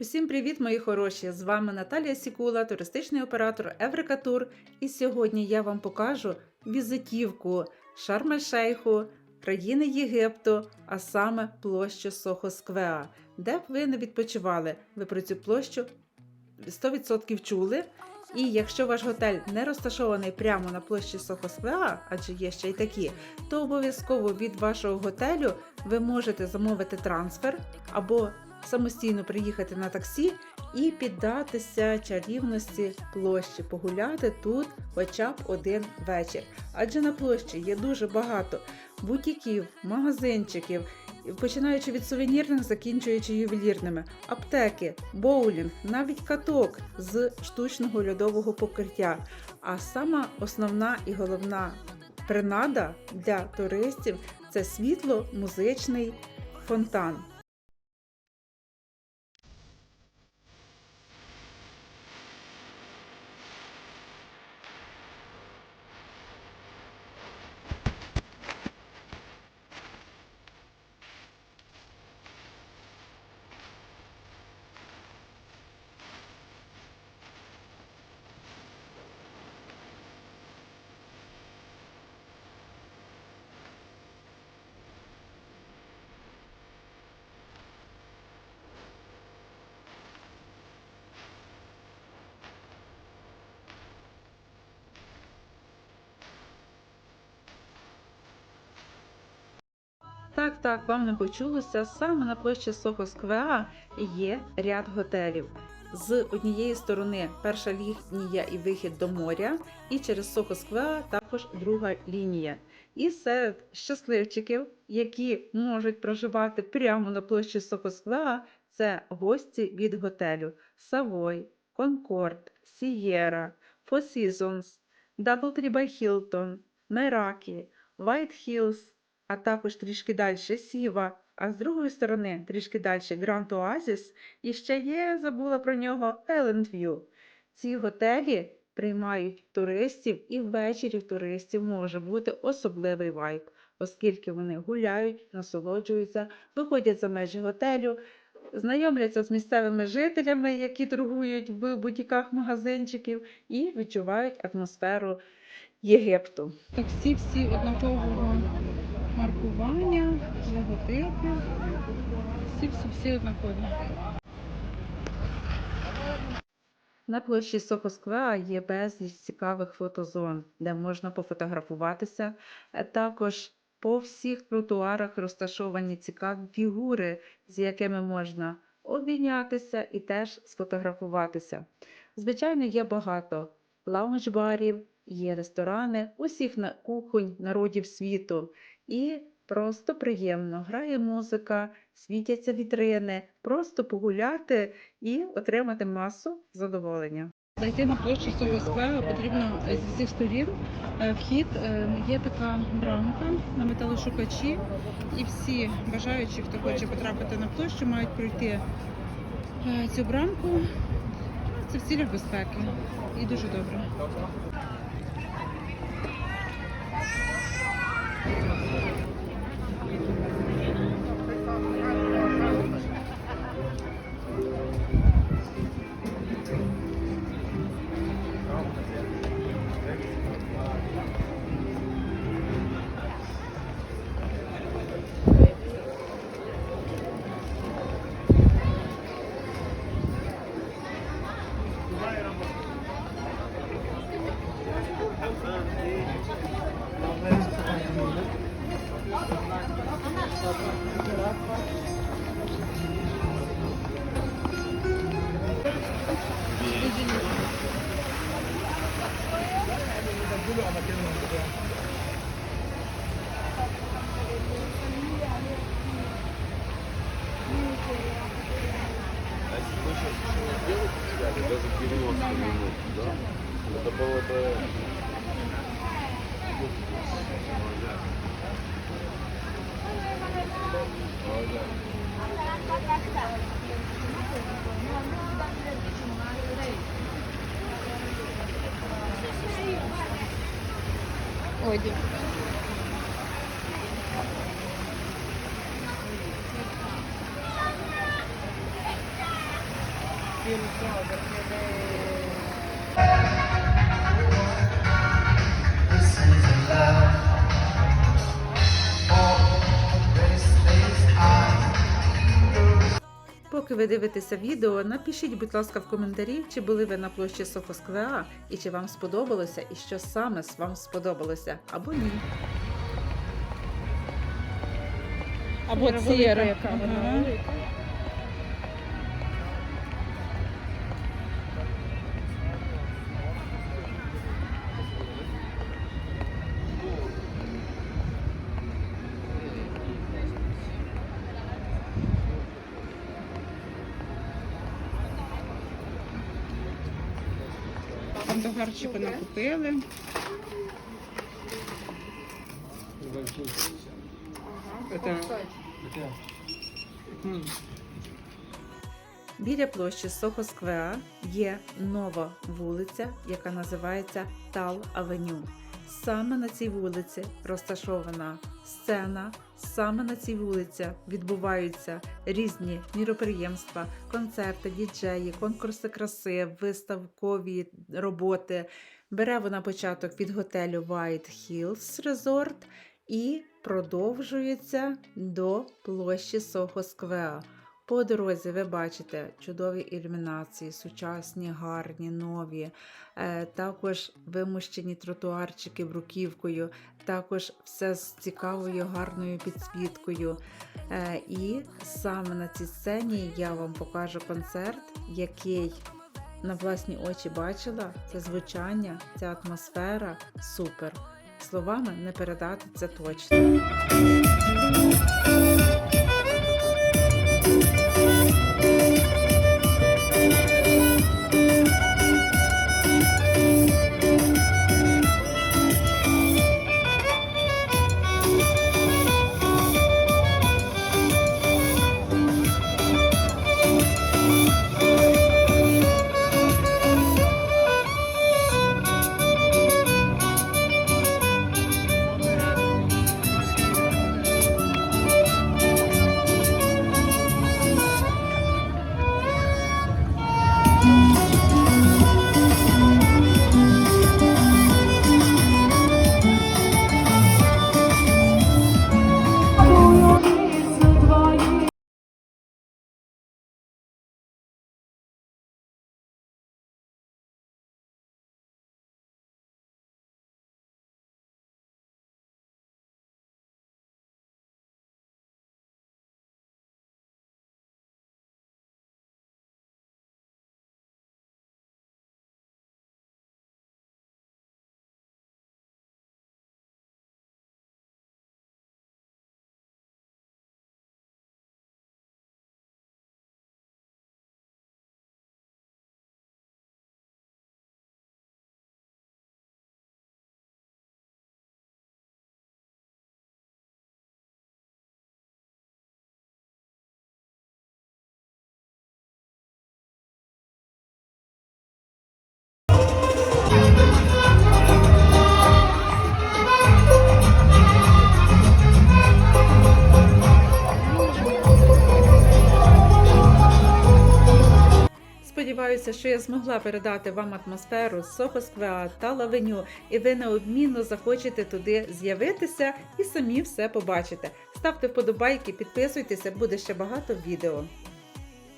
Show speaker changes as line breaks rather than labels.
Усім привіт, мої хороші! З вами Наталія Сікула, туристичний оператор Еврика Тур. І сьогодні я вам покажу візитівку Шарм-ель-Шейху, країни Єгипту, а саме площу Сохо-Сквеа. Де б ви не відпочивали, ви про цю площу 100% чули. І якщо ваш готель не розташований прямо на площі Сохо-Сквеа, адже є ще й такі, то обов'язково від вашого готелю ви можете замовити трансфер або самостійно приїхати на таксі і піддатися чарівності площі, погуляти тут хоча б один вечір. Адже на площі є дуже багато бутіків, магазинчиків, починаючи від сувенірних, закінчуючи ювелірними, аптеки, боулінг, навіть каток з штучного льодового покриття. А сама основна і головна принада для туристів це світло-музичний фонтан. Так, так, вам не почулося. Саме на площі Сохо Сквеа є ряд готелів. З однієї сторони перша лінія і вихід до моря, і через Сохо Сквеа також друга лінія. І серед щасливчиків, які можуть проживати прямо на площі Сохо Сквеа, це гості від готелю Savoy, Concord, Sierra, Four Seasons, by Hilton, Meraki, White Hills, а також трішки далі Сіва, а з другої сторони, трішки далі Grand Oasis, і ще є, забула про нього, View. Ці готелі приймають туристів, і ввечері в туристів може бути особливий вайб, оскільки вони гуляють, насолоджуються, виходять за межі готелю, знайомляться з місцевими жителями, які торгують в бутіках магазинчиків, і відчувають атмосферу Єгипту.
Таксі всі однакового маркування, логотипи. Всі всі всі однакові.
На площі Сохосквеа є безліч цікавих фотозон, де можна пофотографуватися. Також по всіх тротуарах розташовані цікаві фігури, з якими можна обійнятися і теж сфотографуватися. Звичайно, є багато лаунж-барів, є ресторани усіх на кухонь народів світу. І просто приємно грає музика, світяться вітрини, просто погуляти і отримати масу задоволення.
Зайти на площу скверу потрібно зі всіх сторін. Е, Вхід е, є така брамка на металошукачі, і всі бажаючі, хто хоче потрапити на площу, мають пройти е, цю брамку. Це в цілях безпеки. І дуже добре.
даже 90 минут, да? Это было бы...
Ой,
Поки ви дивитеся відео, напишіть, будь ласка, в коментарі, чи були ви на площі Сохо Сквера, і чи вам сподобалося, і що саме вам сподобалося, або ні.
Або
цієї яка вона
Ага. Там накупили. Это...
Біля площі Сохо-Сквеа є нова вулиця, яка називається Тал Авеню. Саме на цій вулиці розташована сцена. Саме на цій вулиці відбуваються різні міроприємства, концерти, діджеї, конкурси краси, виставкові роботи. Бере вона початок від готелю White Hills Resort і продовжується до площі Сохо Сквера. По дорозі ви бачите чудові ілюмінації, сучасні, гарні, нові, е, також вимощені тротуарчики бруківкою, також все з цікавою, гарною підсвіткою. Е, І саме на цій сцені я вам покажу концерт, який на власні очі бачила. Це звучання, ця атмосфера супер. Словами не передати це точно. Сподіваюся, що я змогла передати вам атмосферу Сохосквеа та Лавеню, і ви неодмінно захочете туди з'явитися і самі все побачите. Ставте вподобайки, підписуйтеся, буде ще багато відео.